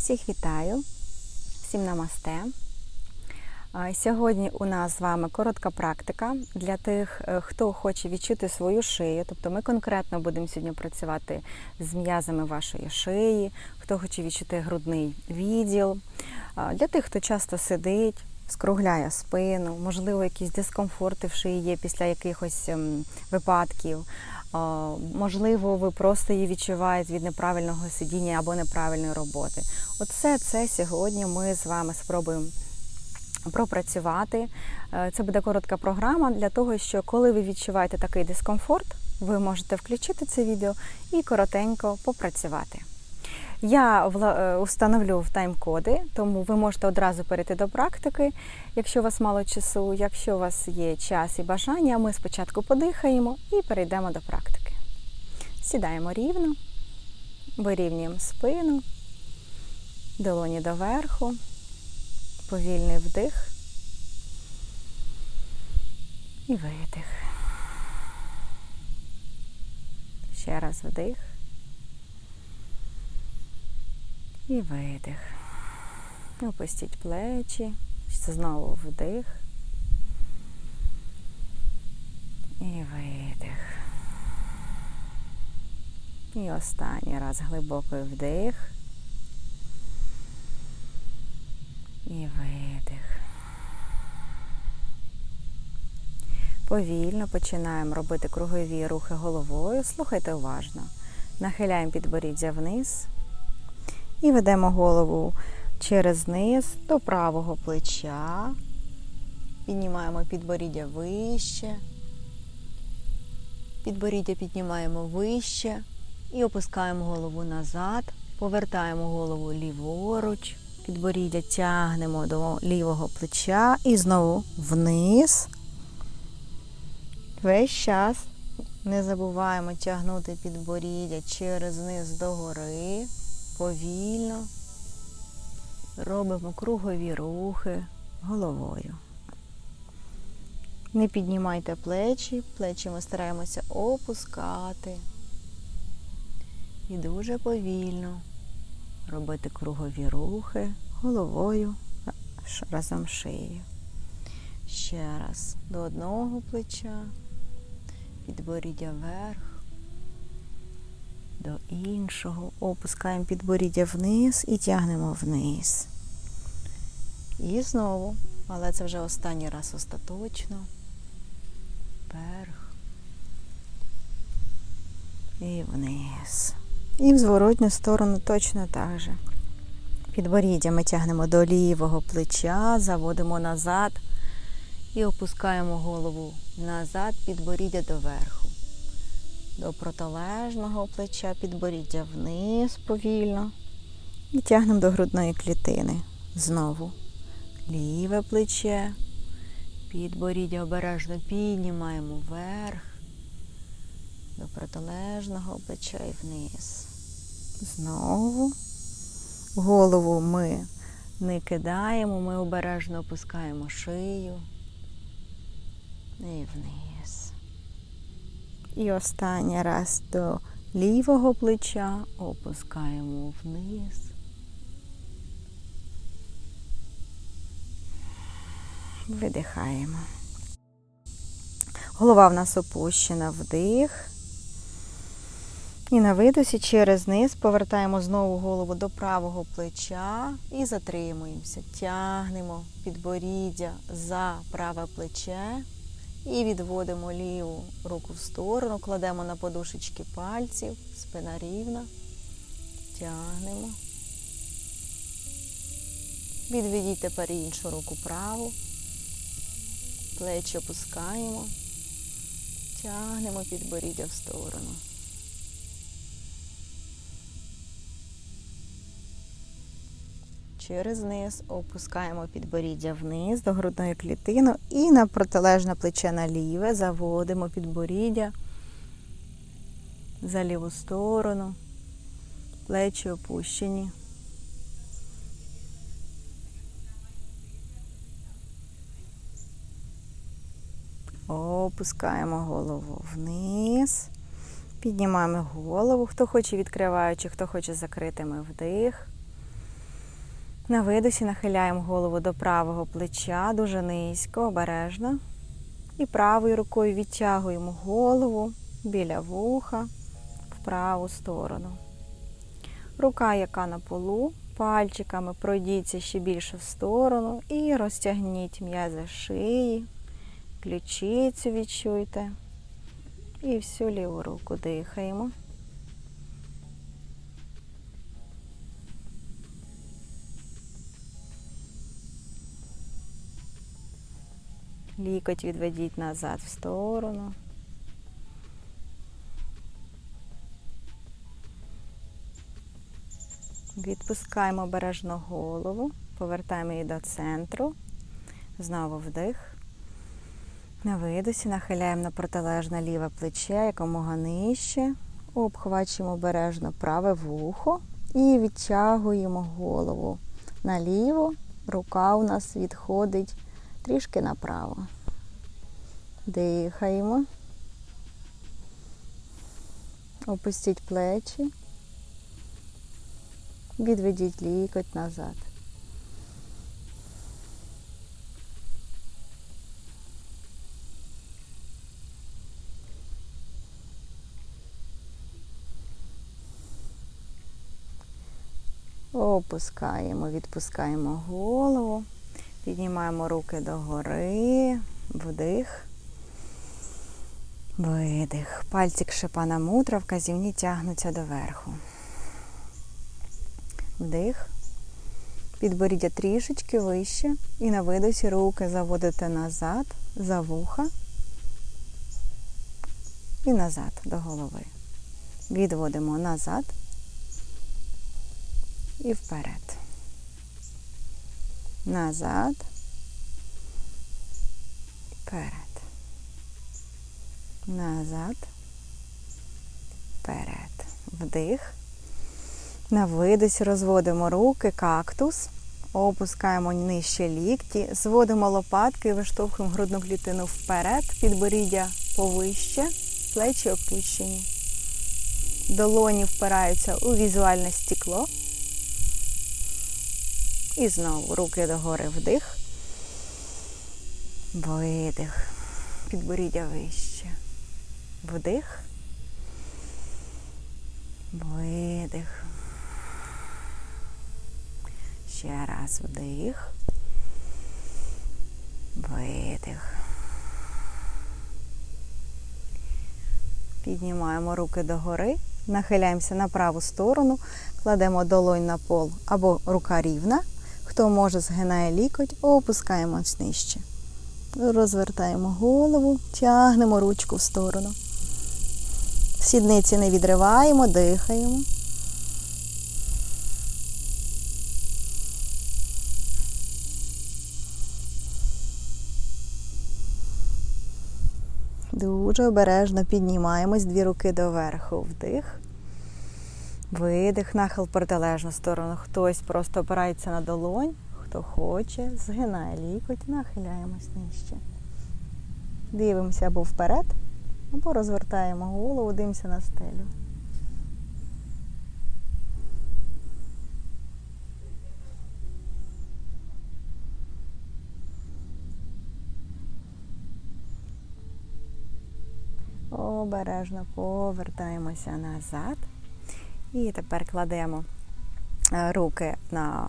Всіх вітаю, всім намасте. Сьогодні у нас з вами коротка практика для тих, е, хто хоче відчути свою шию. Тобто ми конкретно будемо сьогодні працювати з м'язами вашої шиї, хто хоче відчути грудний відділ. Для тих, хто часто сидить, скругляє спину, можливо, якісь дискомфорти в шиї є після якихось ем, випадків. Можливо, ви просто її відчуваєте від неправильного сидіння або неправильної роботи. Оце це сьогодні ми з вами спробуємо пропрацювати. Е, Це буде коротка програма для того, що коли ви відчуваєте такий дискомфорт, ви можете включити це відео і коротенько попрацювати. Я вла- е, в тайм-коди, тому ви можете одразу перейти до практики, якщо у вас мало часу. Якщо у вас є час і бажання, ми спочатку подихаємо і перейдемо до практики. Сідаємо рівно, вирівнюємо спину, долоні доверху, повільний вдих і видих. Ще раз вдих. І видих. Опустіть плечі. Знову вдих. І видих. І останній раз глибокий вдих. І видих. Повільно починаємо робити кругові рухи головою. Слухайте уважно. Нахиляємо підборіддя вниз. І ведемо голову через низ до правого плеча. Піднімаємо підборіддя вище. Підборіддя піднімаємо вище і опускаємо голову назад. Повертаємо голову ліворуч. Підборіддя тягнемо до лівого плеча і знову вниз. Весь час не забуваємо тягнути підборіддя через низ до гори повільно робимо кругові рухи головою. Не піднімайте плечі, плечі ми стараємося опускати. І дуже повільно робити кругові рухи головою разом шиєю. Ще раз до одного плеча, підборіддя вверх до іншого. Опускаємо підборіддя вниз і тягнемо вниз. І знову, але це вже останній раз остаточно. Вверх. І вниз. І в зворотню сторону точно так же. Підборіддя ми тягнемо до лівого плеча, заводимо назад і опускаємо голову назад, підборіддя доверху до протилежного плеча, підборіддя вниз повільно. І тягнемо до грудної клітини. Знову ліве плече, підборіддя обережно піднімаємо вверх, до протилежного плеча і вниз. Знову голову ми не кидаємо, ми обережно опускаємо шию і вниз. І останній раз до лівого плеча опускаємо вниз. Видихаємо. Голова в нас опущена вдих. І на видосі через низ повертаємо знову голову до правого плеча і затримуємося. Тягнемо підборіддя за праве плече. І відводимо ліву руку в сторону, кладемо на подушечки пальців, спина рівна, тягнемо. Відведіть тепер іншу руку праву, плечі опускаємо, тягнемо підборіддя в сторону. Через низ опускаємо підборіддя вниз до грудної клітини і на протилежне плече на ліве заводимо підборіддя за ліву сторону, плечі опущені. Опускаємо голову вниз. Піднімаємо голову. Хто хоче відкриваючи, хто хоче закритими вдих. На видосі нахиляємо голову до правого плеча, дуже низько, обережно. І правою рукою відтягуємо голову біля вуха в праву сторону. Рука, яка на полу, пальчиками пройдіться ще більше в сторону і розтягніть м'язи шиї, ключицю відчуйте. І всю ліву руку дихаємо. Лікоть відведіть назад в сторону. Відпускаємо обережно голову, повертаємо її до центру. Знову вдих. На видосі нахиляємо на протилежне ліве плече якомога нижче. Обхвачуємо обережно праве вухо і відтягуємо голову наліво. Рука у нас відходить трішки направо. Дихаємо. Опустіть плечі. Відведіть лікоть назад. Опускаємо, відпускаємо голову, піднімаємо руки догори, вдих, видих. Пальчик шипана мудра, вказівні тягнуться доверху. Вдих. Підборіддя трішечки вище. І на видосі руки заводите назад, за вуха і назад до голови. Відводимо назад і вперед. Назад. Вперед. Назад. Вперед. Вдих. На видосі розводимо руки, кактус, опускаємо нижче лікті, зводимо лопатки і виштовхуємо грудну клітину вперед, підборіддя повище, плечі опущені. Долоні впираються у візуальне стекло. І знову руки догори вдих. Видих. Підборіддя вище. Вдих. Видих. Ще раз вдих. Видих. Піднімаємо руки догори, нахиляємося на праву сторону, кладемо долонь на пол або рука рівна. Хто може, згинає лікоть, опускаємо нижче. Розвертаємо голову, тягнемо ручку в сторону. Сідниці не відриваємо, дихаємо. Дуже обережно піднімаємось, дві руки доверху. Вдих. Видих, нахил протилежну сторону. Хтось просто опирається на долонь, хто хоче, згинає лікоть, нахиляємось нижче. Дивимося або вперед, або розвертаємо голову, дивимося на стелю. Обережно повертаємося назад. І тепер кладемо е, руки на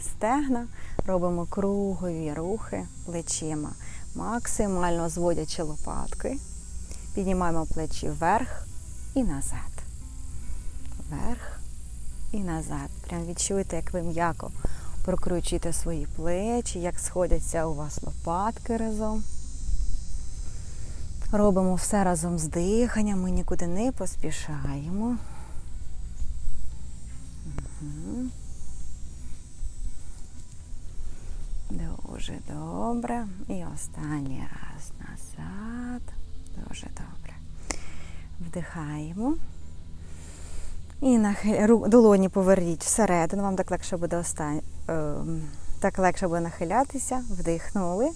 стегна, робимо кругові рухи плечима, максимально зводячи лопатки. Піднімаємо плечі вверх і назад. Вверх і назад. Прям відчуєте, як ви м'яко прокручуєте свої плечі, як сходяться у вас лопатки разом. Робимо все разом з диханням, ми нікуди не поспішаємо. Дуже добре. І останній раз назад. Дуже добре. Вдихаємо. І долоні поверніть всередину. Вам так легше буде остан... так легше буде нахилятися. Вдихнули.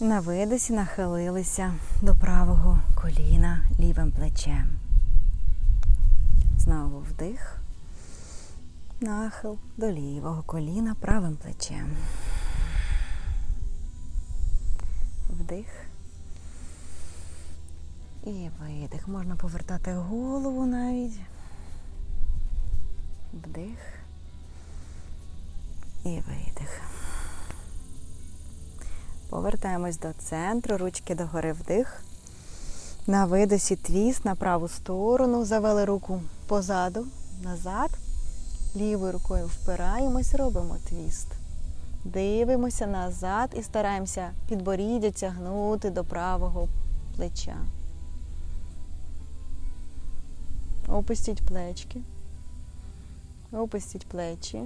На видосі нахилилися до правого коліна лівим плечем. Знову вдих. нахил до лівого коліна правим плечем. Вдих. І видих. Можна повертати голову навіть. Вдих. І видих. Повертаємось до центру, ручки догори вдих. На видосі твіст на праву сторону. Завели руку позаду, назад. Лівою рукою впираємось, робимо твіст. Дивимося назад і стараємося підборіддя тягнути до правого плеча. Опустіть плечки. Опустіть плечі.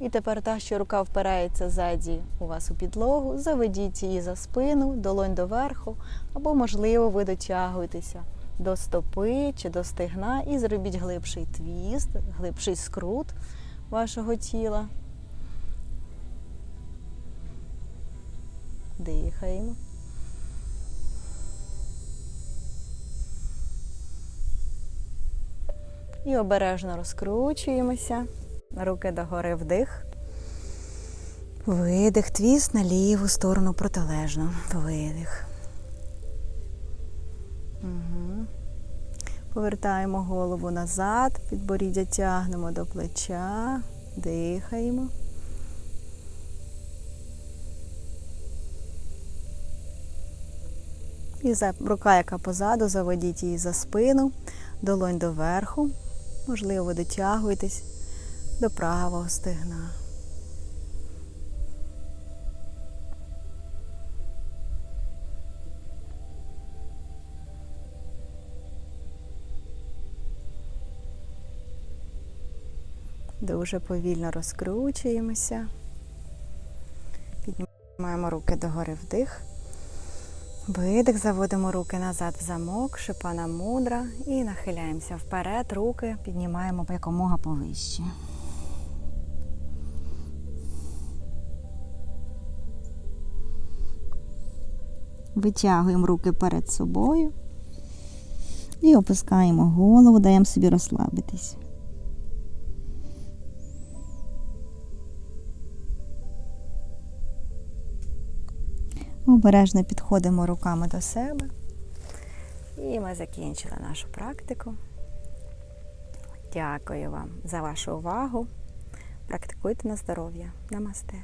І тепер та, що рука впирається ззаді у вас у підлогу, заведіть її за спину, долонь доверху, або, можливо, ви дотягуєтеся до стопи чи до стегна і зробіть глибший твіст, глибший скрут вашого тіла. Дихаємо. І обережно розкручуємося. Руки догори вдих. Видих, твіст на ліву сторону протилежно. Видих. Повертаємо голову назад, підборіддя тягнемо до плеча, дихаємо. І за рука, яка позаду, заведіть її за спину, долонь доверху. Можливо, ви дотягуєтесь до правого стегна. Дуже повільно розкручуємося. Піднімаємо руки догори вдих. Видих, заводимо руки назад в замок, шипана мудра і нахиляємося вперед, руки піднімаємо якомога повище. Витягуємо руки перед собою і опускаємо голову, даємо собі розслабитись. Обережно підходимо руками до себе. І ми закінчили нашу практику. Дякую вам за вашу увагу. Практикуйте на здоров'я. Намасте.